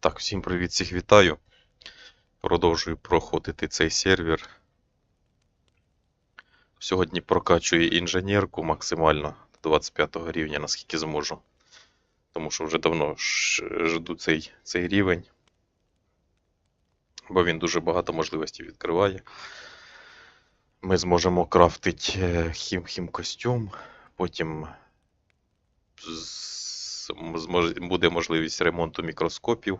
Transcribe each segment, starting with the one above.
Так, всім привіт, всіх вітаю. Продовжую проходити цей сервер. Сьогодні прокачую інженерку максимально до 25 рівня, наскільки зможу. Тому що вже давно жду цей, цей рівень. Бо він дуже багато можливостей відкриває. Ми зможемо крафтити хім-хім-костюм, потім буде можливість ремонту мікроскопів, е,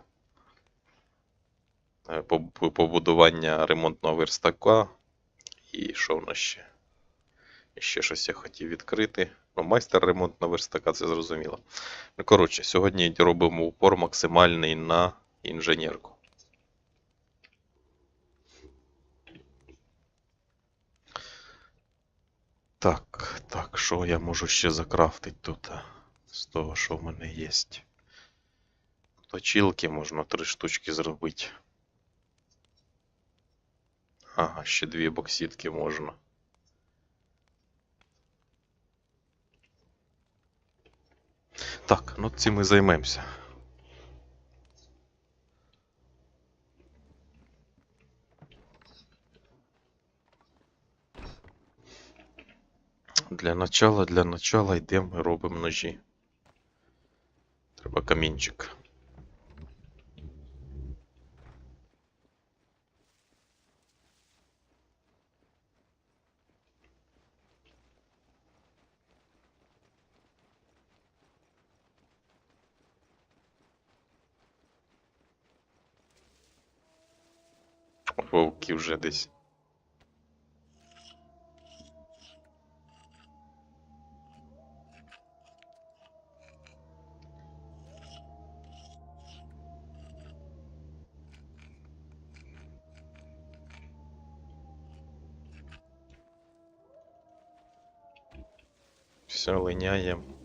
побудування ремонтного верстака. І що в нас ще? Ще щось я хотів відкрити. Ну, майстер ремонтного верстака, це зрозуміло. Ну, коротше, сьогодні робимо упор максимальний на інженерку. Так, так, що я можу ще закрафтити тут? З того, що в мене є. Точилки можна три штучки зробити. Ага, ще дві боксітки можна. Так, ну цим ми займемося. Для начала, для начала йдемо і робимо ножі. Треба камінчик. Вовки вже десь. Все, линяємо.